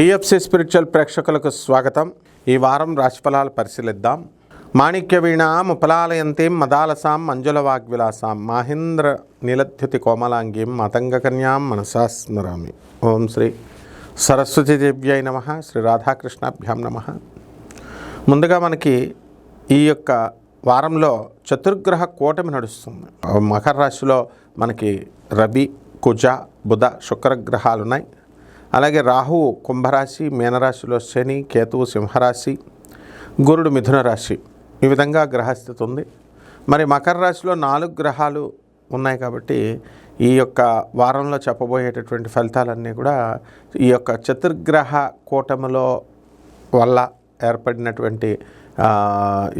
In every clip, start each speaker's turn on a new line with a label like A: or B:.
A: PFC spiritual ప్రేక్షకులకు స్వాగతం. ఈ వారం రాశిఫలాలు పరిశీలిద్దాం. మాణిక్య వీణ ముపలాలయంతీం మదాలసాం మంజుల వాగ్విలాసాం మహేంద్ర నీలధ్యుతి కోమలాంగీం మతంగకన్యాం మనసా స్మరామి. ఓం శ్రీ సరస్వతి దేవ్యై నమ. శ్రీ రాధాకృష్ణాభ్యాం నమ. ముందుగా మనకి ఈ యొక్క వారంలో చతుర్గ్రహ కూటమి నడుస్తుంది. మకర రాశిలో మనకి రవి కుజ బుధ శుక్రగ్రహాలు ఉన్నాయి అలాగే రాహువు కుంభరాశి మీనరాశిలో శని కేతువు సింహరాశి గురుడు మిథున రాశి. ఈ విధంగా గ్రహస్థితి ఉంది. మరి మకర రాశిలో నాలుగు గ్రహాలు ఉన్నాయి కాబట్టి ఈ యొక్క వారంలో చెప్పబోయేటటువంటి ఫలితాలన్నీ కూడా ఈ యొక్క చతుర్గ్రహ కూటమిలో వల్ల ఏర్పడినటువంటి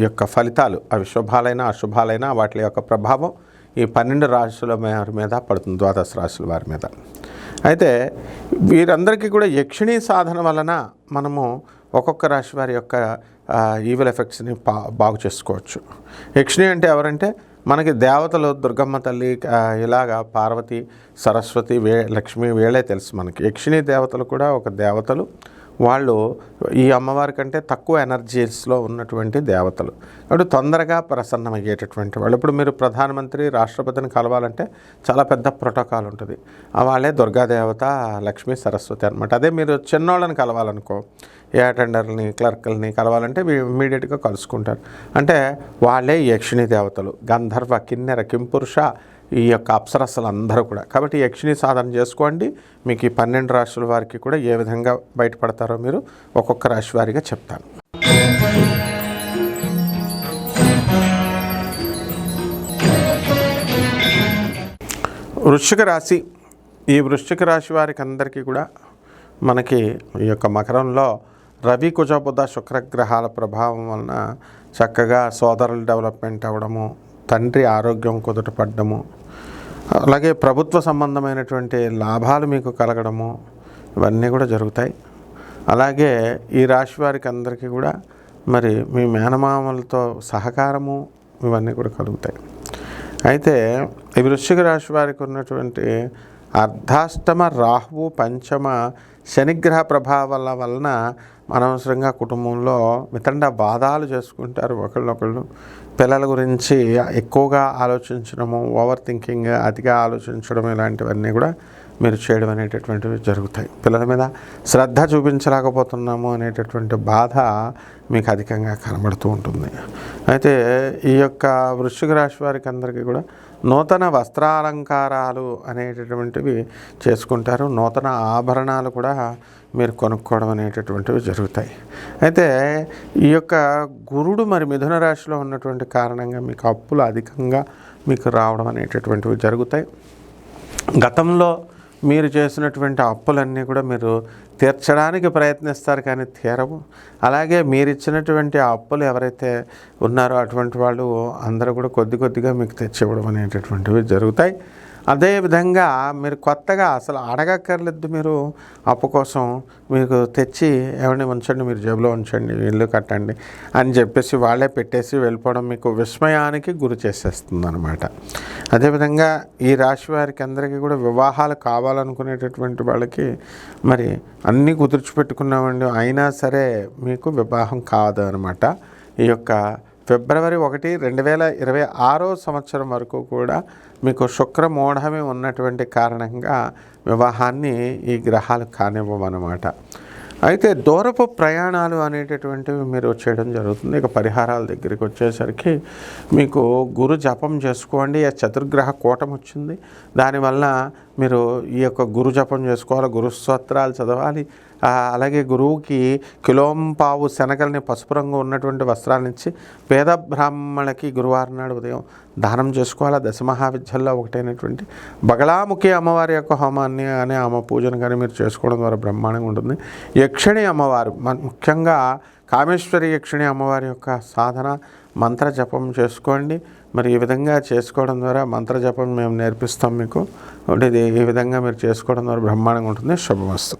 A: యొక్క ఫలితాలు. అవి శుభాలైనా అశుభాలైనా వాటి యొక్క ప్రభావం ఈ పన్నెండు రాశుల వారి మీద పడుతుంది ద్వాదశ రాశుల వారి మీద. అయితే వీరందరికీ కూడా యక్షిణీ సాధన వలన మనము ఒక్కొక్క రాశి వారి యొక్క ఈవిల్ ఎఫెక్ట్స్ని బాగు చేసుకోవచ్చు. యక్షిణి అంటే ఎవరంటే మనకి దేవతలు దుర్గమ్మ తల్లి ఇలాగా పార్వతి సరస్వతి వే లక్ష్మి వీళ్ళే తెలుసు మనకి. యక్షిణీ దేవతలు కూడా ఒక దేవతలు వాళ్ళు ఈ అమ్మవారి కంటే తక్కువ ఎనర్జీస్లో ఉన్నటువంటి దేవతలు. కాబట్టి తొందరగా ప్రసన్నమయ్యేటటువంటి వాళ్ళు. ఇప్పుడు మీరు ప్రధానమంత్రి రాష్ట్రపతిని కలవాలంటే చాలా పెద్ద ప్రోటోకాల్ ఉంటుంది. వాళ్ళే దుర్గాదేవత లక్ష్మీ సరస్వతి అనమాట అదే మీరు చిన్నోళ్ళని కలవాలనుకో ఏ అటెండర్ని క్లర్క్ని కలవాలంటే ఇమీడియట్గా కలుసుకుంటారు. అంటే వాళ్ళే యక్షిణీ దేవతలు. గంధర్వ కిన్నెర కింపురుష ఈ యొక్క అప్సరస్సులు అందరూ కూడా. కాబట్టి యక్షిణి సాధన చేసుకోండి. మీకు ఈ పన్నెండు రాశుల వారికి కూడా ఏ విధంగా బయటపడతారో మీరు ఒక్కొక్క రాశి వారిగా చెప్తాను. వృశ్చిక రాశి. ఈ వృశ్చిక రాశి వారికి అందరికీ కూడా మనకి ఈ యొక్క మకరంలో రవి కుజ శుక్రగ్రహాల ప్రభావం వలన చక్కగా సోదరులు డెవలప్మెంట్ అవ్వడము తండ్రి ఆరోగ్యం కుదుటపడ్డము. అలాగే ప్రభుత్వ సంబంధమైనటువంటి లాభాలు మీకు కలగడము ఇవన్నీ కూడా జరుగుతాయి. అలాగే ఈ రాశి వారికి అందరికీ కూడా మరి మీ మేనమామలతో సహకారము ఇవన్నీ కూడా కలుగుతాయి. అయితే ఈ వృశ్చిక రాశి వారికి ఉన్నటువంటి అర్ధాష్టమ రాహువు పంచమ శనిగ్రహ ప్రభావాల వలన అనవసరంగా కుటుంబంలో మితండ బాధాలు చేసుకుంటారు ఒకళ్ళొకళ్ళు పిల్లల గురించి ఎక్కువగా ఆలోచించడము ఓవర్ థింకింగ్ అతిగా ఆలోచించడం ఇలాంటివన్నీ కూడా మీరు చేయడం అనేటటువంటివి జరుగుతాయి. పిల్లల మీద శ్రద్ధ చూపించలేకపోతున్నాము అనేటటువంటి బాధ మీకు అధికంగా కనబడుతూ ఉంటుంది. అయితే ఈ యొక్క వృశ్చిక రాశి వారికి అందరికీ కూడా నూతన వస్త్రాలంకారాలు అనేటటువంటివి చేసుకుంటారు. నూతన ఆభరణాలు కూడా మీరు కొనుక్కోవడం అనేటటువంటివి జరుగుతాయి. అయితే ఈ యొక్క గురుడు మరి మిథున రాశిలో ఉన్నటువంటి కారణంగా మీకు అప్పులు అధికంగా మీకు రావడం అనేటటువంటివి జరుగుతాయి. గతంలో మీరు చేసినటువంటి అప్పులన్నీ కూడా మీరు తీర్చడానికి ప్రయత్నిస్తారు కానీ తీరవు. అలాగే మీరు ఇచ్చినటువంటి ఆ అప్పులు ఎవరైతే ఉన్నారో అటువంటి వాళ్ళు అందరూ కూడా కొద్ది కొద్దిగా మీకు తెచ్చివ్వడం అనేటటువంటివి జరుగుతాయి. అదేవిధంగా మీరు కొత్తగా అసలు అడగక్కర్లేదు మీరు అప్పు కోసం మీకు తెచ్చి ఎవరిని ఉంచండి మీరు జేబులో ఉంచండి ఇల్లు కట్టండి అని చెప్పేసి వాళ్ళే పెట్టేసి వెళ్ళిపోవడం మీకు విస్మయానికి గురి చేసేస్తుంది అనమాట అదేవిధంగా ఈ రాశి వారికి అందరికీ కూడా వివాహాలు కావాలనుకునేటటువంటి వాళ్ళకి మరి అన్నీ కుదుర్చిపెట్టుకున్నామండి. అయినా సరే మీకు వివాహం కాదు అనమాట ఈ యొక్క ఫిబ్రవరి ఒకటి రెండు వేల ఇరవై ఆరో సంవత్సరం వరకు కూడా మీకు శుక్రమూఢమే ఉన్నటువంటి కారణంగా వివాహాన్ని ఈ గ్రహాలు కానివ్వమన్నమాట అయితే దూరపు ప్రయాణాలు అనేటటువంటివి మీరు చేయడం జరుగుతుంది. ఇక పరిహారాల దగ్గరికి వచ్చేసరికి మీకు గురు జపం చేసుకోండి. ఆ చతుర్గ్రహ కూటం వచ్చింది. దానివల్ల మీరు ఈ యొక్క గురు జపం చేసుకోవాలి గురు స్తోత్రాలు చదవాలి. అలాగే గురువుకి కిలోంపావు శనగల్ని పసుపు రంగు ఉన్నటువంటి వస్త్రాలనిచ్చి పేద బ్రాహ్మణులకి గురువారం నాడు ఉదయం దానం చేసుకోవాలి? దశమహావిద్యల్లో ఒకటైనటువంటి బగలాముఖి అమ్మవారి యొక్క హోమాన్ని అనే ఆమె పూజను కానీ మీరు చేసుకోవడం ద్వారా బ్రహ్మాండంగా ఉంటుంది. యక్షిణి అమ్మవారు ముఖ్యంగా కామేశ్వరి యక్షిణి అమ్మవారి యొక్క సాధన మంత్ర జపం చేసుకోండి. మరి ఈ విధంగా చేసుకోవడం ద్వారా మంత్ర జపం మేము నేర్పిస్తాం మీకు. ఇది ఈ విధంగా మీరు చేసుకోవడం ద్వారా బ్రహ్మాండంగా ఉంటుంది. శుభమస్తు.